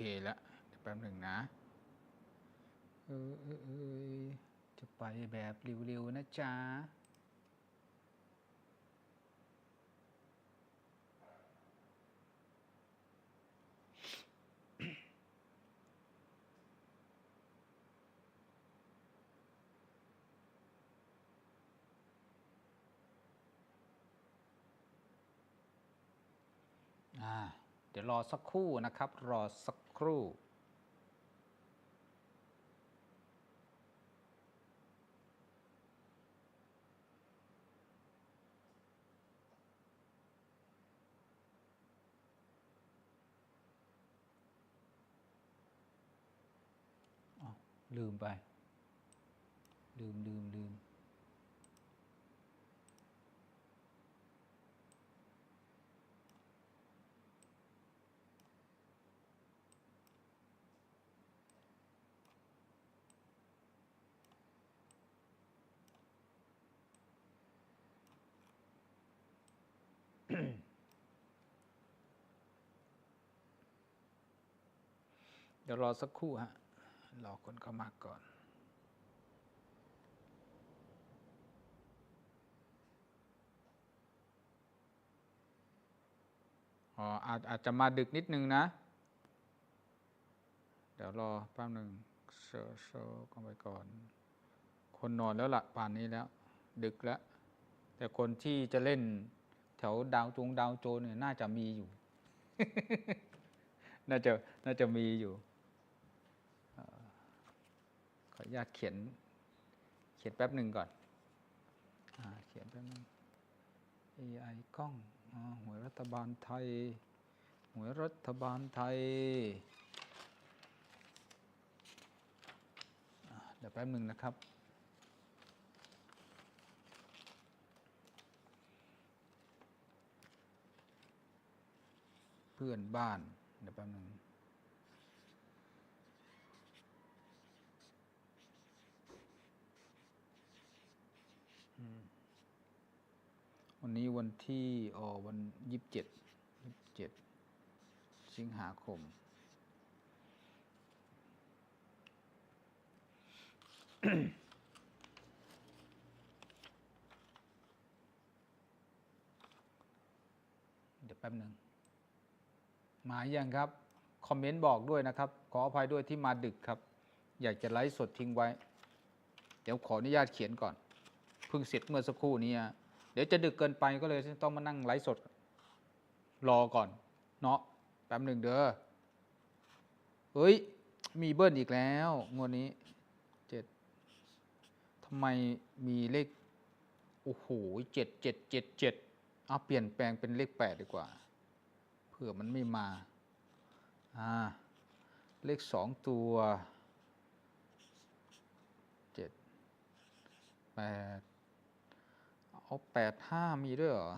เคแล้วเดี๋ยวแป๊บหนึ่งนะเออเออเออจะไปแบบเร็วๆนะจ๊ะอ่าเดี๋ยวรอสักครู่นะครับ รอสัก ครู่ ลืมไป ลืมลืมลืม เดี๋ยวรอสักครู่ฮะ รอคนเข้ามาก่อนอ๋ออาจอาจจะมาดึกนิดนึงนะ เดี๋ยวรอแป๊บหนึ่งเซอร์เซอร์กันไปก่อน คนนอนแล้วละป่านนี้แล้ว ดึกแล้ว แต่คนที่จะเล่นแถวดาวจงดาวโจนเนี่ยน่าจะมีอยู่ น่าจะน่าจะมีอยู่ ออนุญาตเขียน เขียนแป๊บหนึ่งก่อนอเขียนแป๊บหนึง AI กล้องอหวยรัฐบาลไทย หวยรัฐบาลไทย เดี๋ยวแป๊บหนึ่งนะครับเพื่อนบ้านเดี๋ยวแป๊บหนึ่ง วันนี้วันที่อ๋อวันยี่สิบเจ็ดยี่สิบเจ็ดสิงหาคม เดี๋ยวแป๊บหนึ่งมายังครับ คอมเมนต์บอกด้วยนะครับ ขออภัยด้วยที่มาดึกครับ อยากจะไลฟ์สดทิ้งไว้ เดี๋ยวขออนุญาตเขียนก่อน เพิ่งเสร็จเมื่อสักครู่นี้อะ ดี๋ยวจะดึกเกินไปก็เลยต้องมานั่งไลฟ์สด รอก่อน เนาะแป๊บหนึ่งเด้อเฮ้ย มีเบิ้ลอีกแล้วงวดนี้เจ็ดทำไมมีเลข โอ้โหเจ็ดเจ็ดเจ็ดเจ็ดเอาเปลี่ยนแปลงเป็นเลขแปดดีกว่า เผื่อมันไม่มา อ่า เลขสองตัวเจ็ดแปด เอาแปดห้ามีด้วยเหรอ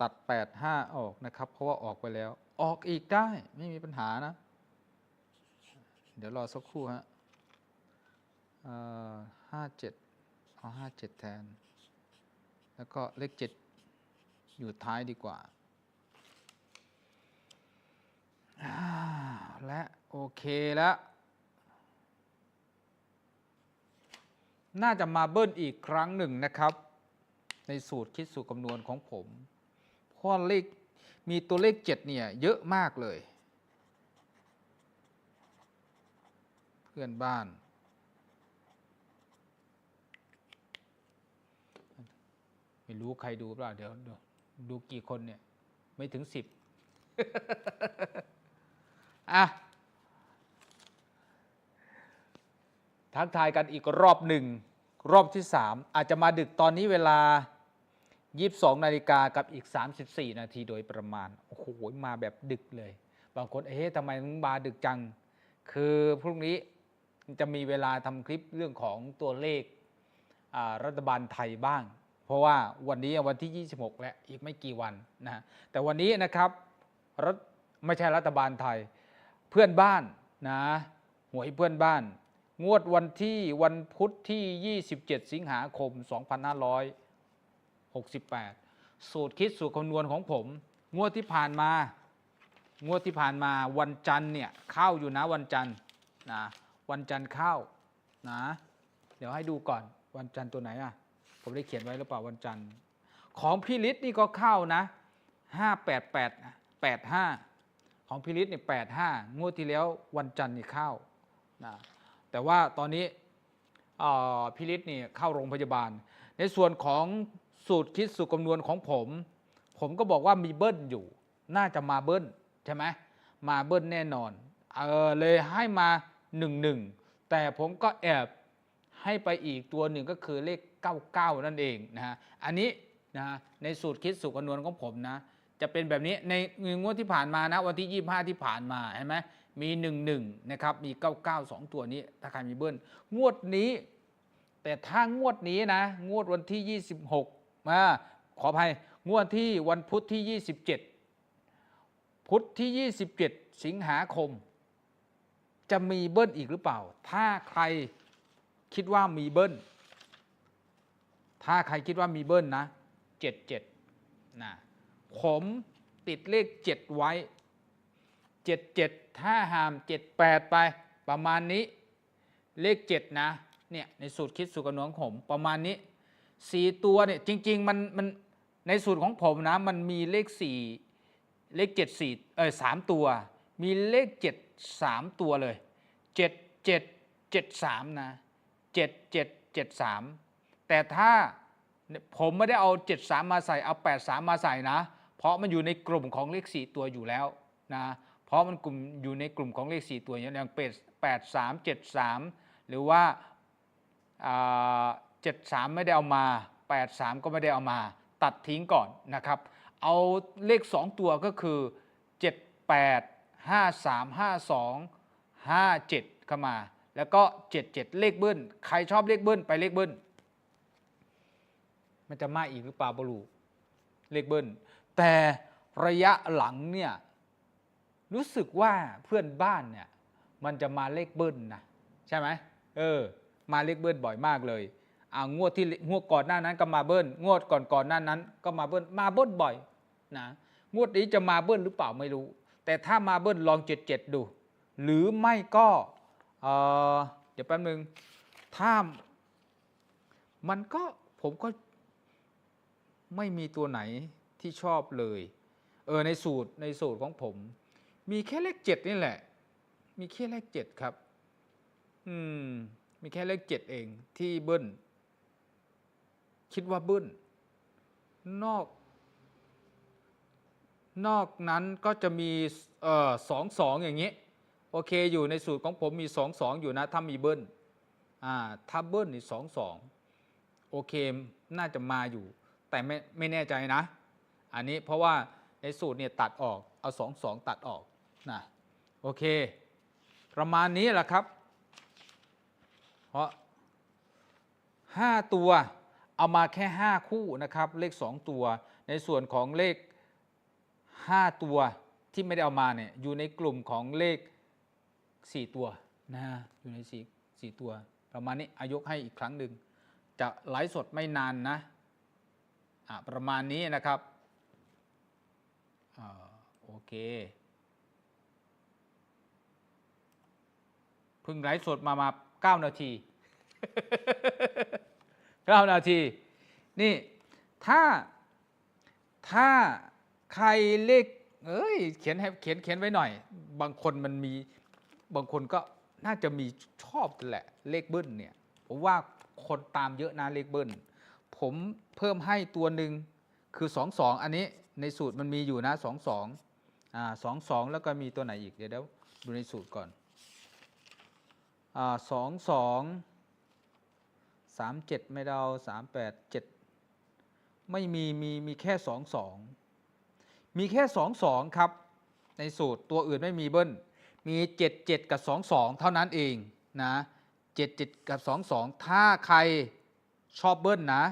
ตัดแปดห้าออกนะครับ เพราะว่าออกไปแล้ว ออกอีกได้ไม่มีปัญหานะ เดี๋ยวรอสักครู่ฮะห้าเจ็ดเอาห้าเจ็ดแทน แล้วก็เลขเจ็ดอยู่ท้ายดีกว่าอ่าและโอเคแล้ว น่าจะมาเบิ้ลอีกครั้งหนึ่งนะครับ ในสูตรคิดสูตรคำนวณของผมเพราะเลขมีตัวเลขเจ็ดเนี่ย เยอะมากเลย เพื่อนบ้าน ไม่รู้ใครดูเปล่าเดี๋ยวเดี๋ยวดูกี่คนเนี่ย ไม่ถึงสิบอะทักทายกันอีกรอบหนึ่ง รอบที่ 3 อาจจะมาดึกตอนนี้เวลา 22 นาฬิกากับอีก 34 นาทีโดยประมาณ โอ้โห มาแบบดึกเลย บางคน เอ๊ะทำไมมึงมาดึกจัง คือพรุ่งนี้จะมีเวลาทำคลิปเรื่องของตัวเลขรัฐบาลไทยบ้าง เพราะว่าวันนี้วันที่ 26 และอีกไม่กี่วันนะฮะแต่วันนี้นะครับรัฐไม่ใช่รัฐบาลไทย เพื่อนบ้านนะหวยเพื่อนบ้าน งวดวันที่วันพุธที่ 27 สิงหาคม 2568 สูตรคิดสูตรคำนวณของผม งวดที่ผ่านมา งวดที่ผ่านมาวันจันทร์เนี่ยเข้าอยู่นะวันจันทร์นะวันจันทร์เข้านะเดี๋ยวให้ดูก่อนวันจันทร์ตัวไหนอะผมได้เขียนไว้หรือเปล่าวันจันทร์ ของพี่ฤทธิ์นี่ก็เข้านะห้าแปดแปดแปดห้าของพี่ฤทธิ์เนี่ยแปดห้างวดที่แล้ววันจันทร์นี่เข้านะ แต่ว่าตอนนี้พี่ฤทธิ์นี่เข้าโรงพยาบาล ในส่วนของสูตรคิดสูตรคำนวณของผม ผมก็บอกว่ามีเบิ้ลอยู่ น่าจะมาเบิ้ลใช่ไหมมาเบิ้ลแน่นอนเออเลยให้มาหนึ่งหนึ่งแต่ผมก็แอบให้ไปอีกตัวหนึ่งก็คือเลข 99 นั่นเองนะฮะอันนี้นะฮะในสูตรคิดสูตรคำนวณของผมนะจะเป็นแบบนี้ในงวดที่ผ่านมานะวันที่ 25 ที่ผ่านมาเห็นไหม มี 11 นะครับ มี 99 2 ตัวนี้ ถ้าใครมีเบิ้ล งวดนี้ แต่ถ้างวดนี้นะ งวดวันที่ 26มาขออภัย งวดที่วันพุธที่ 27 พุธที่ 27 สิงหาคม จะมีเบิ้ลอีกหรือเปล่า ถ้าใครคิดว่ามีเบิ้ล ถ้าใครคิดว่ามีเบิ้ลนะ 77นะผมติดเลข 7 ไว้ 77 ถ้าหาม 78 ไปประมาณนี้ เลข 7 นะเนี่ยในสูตรคิดสูตรกำนวณของผมประมาณนี้ 4 ตัวเนี่ยจริง ๆ มันมันในสูตรของผมนะมันมีเลข 4 เลข 7 4เออ3ตัว มีเลข 7 3 ตัวเลย 7 7 7 3 นะ 7 7 7 3 แต่ถ้าผมไม่ได้เอา 7 3 มาใส่เอา 8 3 มาใส่นะ เพราะมันอยู่ในกลุ่มของเลข 4 ตัวอยู่แล้วนะ เพราะมันกลุ่มอยู่ในกลุ่มของเลข 4 ตัวอย่างเป็น8 3 7 3หรือว่าเจ็ดสามไม่ได้เอามา 8 3 ก็ไม่ได้เอามา ตัดทิ้งก่อนนะครับ เอาเลข 2 ตัวก็คือ 7 8 5 3 5 2 5 7 เข้ามา แล้วก็ 7 7 เลขเบิ้ลใครชอบเลขเบิ้ลไปเลขเบิ้ลมันจะมาอีกหรือเปล่าบรูเลขเบิ้ลแต่ระยะหลังเนี่ย รู้สึกว่าเพื่อนบ้านเนี่ย มันจะมาเลขเบิ้ลนะใช่ไหมเออ มาเลขเบิ้ลบ่อยมากเลยอ่างวดที่งวดก่อนหน้านั้นก็มาเบิ้ลงวดก่อนก่อนหน้านั้น ก็มาเบิ้ลมาเบิ้ลบ่อยนะงวดนี้จะมาเบิ้ลหรือเปล่าไม่รู้ แต่ถ้ามาเบิ้ลลองเจ็ดเจ็ดดู หรือไม่ก็เออเดี๋ยวแป๊บนึงถ้ามันก็ผมก็ไม่มีตัวไหนที่ชอบเลย เออในสูตรในสูตรของผม มีแค่เลขเจ็ดนี่แหละ มีแค่เลขเจ็ดครับ อืม มีแค่เลขเจ็ดเองที่เบิ้ลคิดว่าเบิ้ลนอก นอกนั้นก็จะมีเอ่อสองสองอย่างนี้ โอเคอยู่ในสูตรของผมมีสองสองอยู่นะ ถ้ามีเบิ้ลอ่าถ้าเบิ้ลนี่สองสองโอเคน่าจะมาอยู่ แต่ไม่ไม่แน่ใจนะ อันนี้เพราะว่าในสูตรเนี่ยตัดออกเอาสองสองตัดออก นะโอเค ประมาณนี้แหละครับ เพราะ5ตัวเอามาแค่5คู่นะครับ เลข2ตัว ในส่วนของเลข5ตัวที่ไม่ได้เอามาเนี่ยอยู่ในกลุ่มของเลข4ตัวนะอยู่ใน4 4ตัว ประมาณนี้อายกให้อีกครั้งหนึ่งจะไลฟ์สดไม่นานนะอะประมาณนี้นะครับอโอเค เพิ่งไลฟ์สดมามา9นาที9นาที นี่ถ้าถ้าใครเลขเอ้ยเขียนให้เขียนเขียนไว้หน่อย บางคนมันมีบางคนก็น่าจะมีชอบแหละเลขเบิ้ลเนี่ยผมว่าคนตามเยอะนะเลขเบิ้ลผมเพิ่มให้ตัวหนึ่งคือ2 2อันนี้ในสูตรมันมีอยู่นะ2 2อ่า2 2แล้วก็มีตัวไหนอีกเดี๋ยวเดี๋ยวดูในสูตรก่อน สองสองสามเจ็ดไม่เดาสามแปดเจ็ดไม่มีมีมีแค่สองสองมีแค่สองสองครับ ในสูตรตัวอื่นไม่มีเบิ้ลมีเจ็ดเจ็ดกับสองสองเท่านั้นเองนะเจ็ดเจ็ดกับสองสองถ้าใครชอบเบิ้ลนะ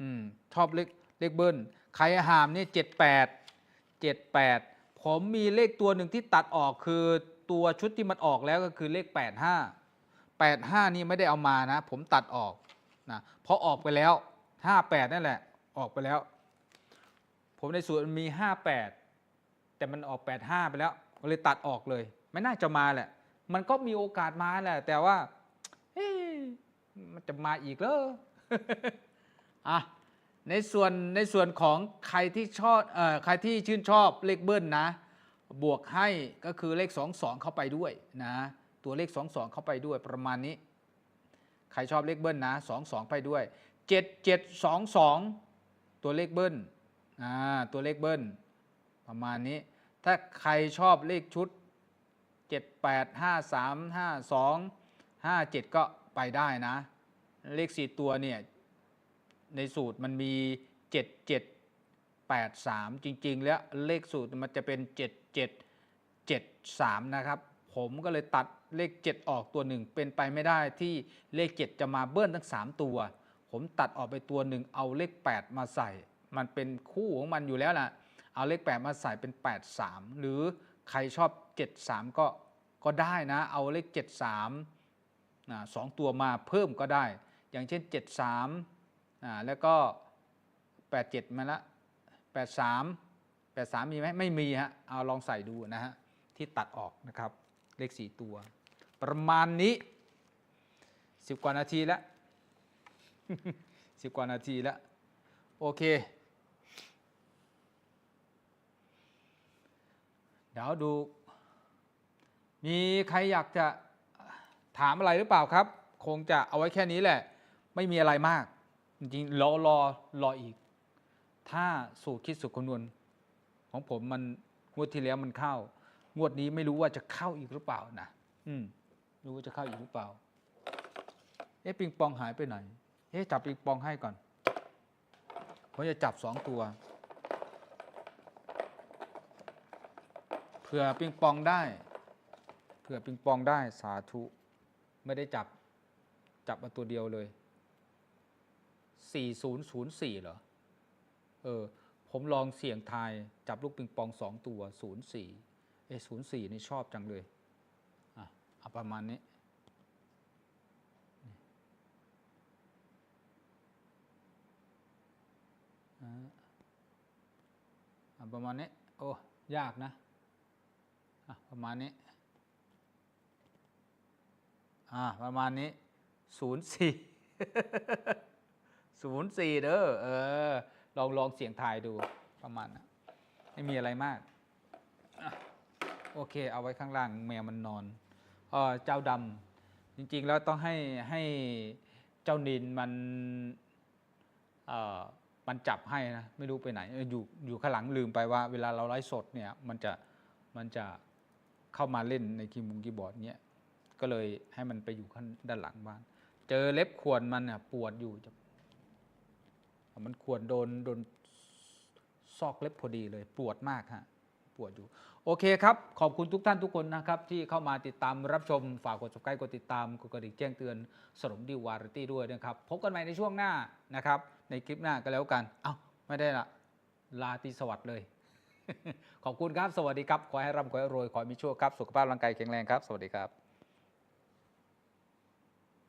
อืมชอบเลขเลขเบิ้ลใครหามนี่เจ็ดแปดเจ็ดแปดผมมีเลขตัวหนึ่งที่ตัดออกคือ ตัวชุดที่มันออกแล้วก็คือเลข 85 85 นี่ไม่ได้เอามานะ ผมตัดออกนะเพราะออกไปแล้ว 58 นั่นแหละ ออกไปแล้ว ผมในสูตรมันมี 58 แต่มันออก 85 ไปแล้วก็เลยตัดออกเลย ไม่น่าจะมาแหละ มันก็มีโอกาสมาแหละ แต่ว่าเอ๊ะมันจะมาอีกเหรออะในส่วนในส่วนของใครที่ชอบเอ่อใครที่ชื่นชอบเลขเบิ้ลนะ บวกให้ก็คือเลข 2 2 เข้าไปด้วยนะตัวเลข 2 2 เข้าไปด้วยประมาณนี้ ใครชอบเลขเบิ้ลนะ 2 2 ไปด้วย 7 7 2 2 ตัวเลขเบิ้ลอ่าตัวเลขเบิ้ลประมาณนี้ ถ้าใครชอบเลขชุด 7 8 5 3 5 2 5 7 ก็ไปได้นะ เลข 4 ตัวเนี่ยในสูตรมันมี 7 7 8 3 จริง ๆ แล้วเลขสูตรมันจะเป็น 7 7 7 3 นะครับ ผมก็เลยตัดเลข 7 ออกตัวหนึ่งเป็นไปไม่ได้ที่เลข 7 จะมาเบิ้ลทั้ง 3 ตัว ผมตัดออกไปตัวหนึ่งเอาเลข 8 มาใส่ มันเป็นคู่ของมันอยู่แล้วล่ะ เอาเลข 8 มาใส่เป็น 8 3 หรือใครชอบ 7 3 ก็ก็ได้นะ เอาเลข 7 3อ่าสองตัวมาเพิ่มก็ได้ อย่างเช่น 7 3อ่าแล้วก็ 8 7 มาละ 8 3 8 3 มีไหมไม่มีฮะเอาลองใส่ดูนะฮะที่ตัดออกนะครับ เลข 4 ตัว ประมาณนี้ 10 กว่านาทีแล้ว 10 กว่านาทีแล้ว โอเค เดี๋ยวดู มีใครอยากจะถามอะไรหรือเปล่าครับ คงจะเอาไว้แค่นี้แหละ ไม่มีอะไรมาก จริงๆรอรอรออีก ถ้าสูตรคิดสูตรคำนวณ ของผมมันงวดที่แล้วมันเข้า งวดนี้ไม่รู้ว่าจะเข้าอีกหรือเปล่านะอืมรู้ว่าจะเข้าอีกหรือเปล่า เอ๊ะปิงปองหายไปไหนเอ๊ะจับปิงปองให้ก่อนผมจะจับสองตัวเผื่อปิงปองได้เผื่อปิงปองได้สาธุ ไม่ได้จับจับมาตัวเดียวเลย 4004 เหรอ เออผมลองเสี่ยงทายจับลูกปิงปองสองตัว04เอ๊ะ04นี่ชอบจังเลยอะเอาประมาณนี้อ่าอะประมาณนี้ โอ้ยากนะอะประมาณนี้อ่าประมาณนี้ศูนย์สี่ศูนย์สี่เด้อเออ ลองลองเสียงทายดูประมาณนะไม่มีอะไรมาก โอเค เอาไว้ข้างล่างแมวมันนอนเออเจ้าดำจริง ๆ แล้วต้องให้ให้เจ้านินมันเอ่อมันจับให้นะไม่รู้ไปไหนอยู่อยู่ข้างหลังลืมไปว่า เวลาเราไลฟ์สดเนี่ยมันจะมันจะเข้ามาเล่นในคีย์มุงคีย์บอร์ดเนี่ยก็เลยให้มันไปอยู่ข้างด้านหลังบ้าน เจอเล็บข่วนมันเนี่ยปวดอยู่จะ มันข่วนโดนโดนซอกเล็บพอดีเลยปวดมากฮะปวดอยู่ โอเคครับ ขอบคุณทุกท่านทุกคนนะครับ ที่เข้ามาติดตามรับชมฝากกด subscribe กดติดตามกดกระดิ่งแจ้งเตือนสนมดีวาไรตี้ด้วยนะครับ พบกันใหม่ในช่วงหน้านะครับ ในคลิปหน้าก็แล้วกันเอ้าไม่ได้ละลาตีสวัสดิ์เลย ขอบคุณครับ สวัสดีครับ ขอให้ร่ำขอให้รวย ขอให้มีโชคครับ สุขภาพร่างกายแข็งแรงครับ สวัสดีครับ